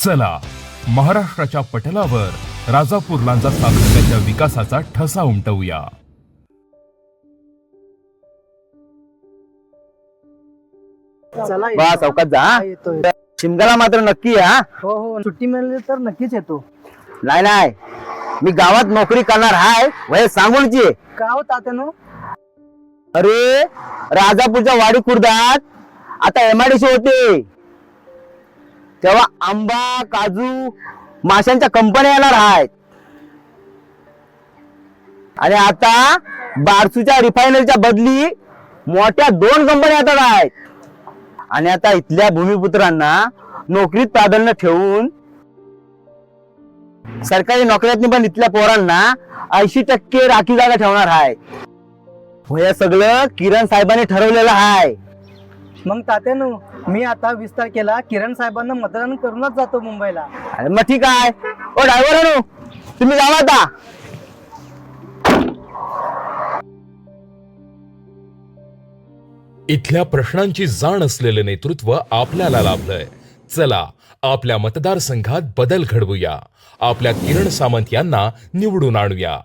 चला महाराष्ट्राच्या पटलावर राजापूर लांजा सातत्याच्या विकासाचा ठसा उमटवूया. चौकात जा येतोय शिमग्याला मात्र नक्की या. हो हो सुट्टी मिळाली तर नक्कीच येतो. नाही नाही. मी गावात नोकरी करणार हाय वय सांगूनची. आहे. का हो तात्यानो. अरे राजापूरच्या वाडी खुर्दात. आता एमआयडीसी होते. तेव्हा आंबा काजू माशांच्या कंपन्या येणार आहेत. आणि आता बारसूच्या रिफायनरीच्या बदली मोठ्या दोन कंपन्या येतात आहेत. आणि आता इथल्या भूमिपुत्रांना नोकरीत प्राधान्य ठेवून सरकारी नोकऱ्यातनी पण इथल्या पोरांना ऐंशी टक्के राखी जागा ठेवणार आहे हो, हे सगळं किरण साहेबांनी ठरवलेलं आहे. मग तात्यानो मी आता विस्तार केला. किरण साहेबांना मतदान करूनच जातो मुंबईला. अरे मग ठीक आहे. ओ ड्रायव्हर तुम्ही जावा आता. इथल्या प्रश्नांची जाण असलेलं नेतृत्व आपल्याला लाभलंय. चला आपल्या मतदारसंघात बदल घडवूया. आपल्या किरण सामंत यांना निवडून आणूया.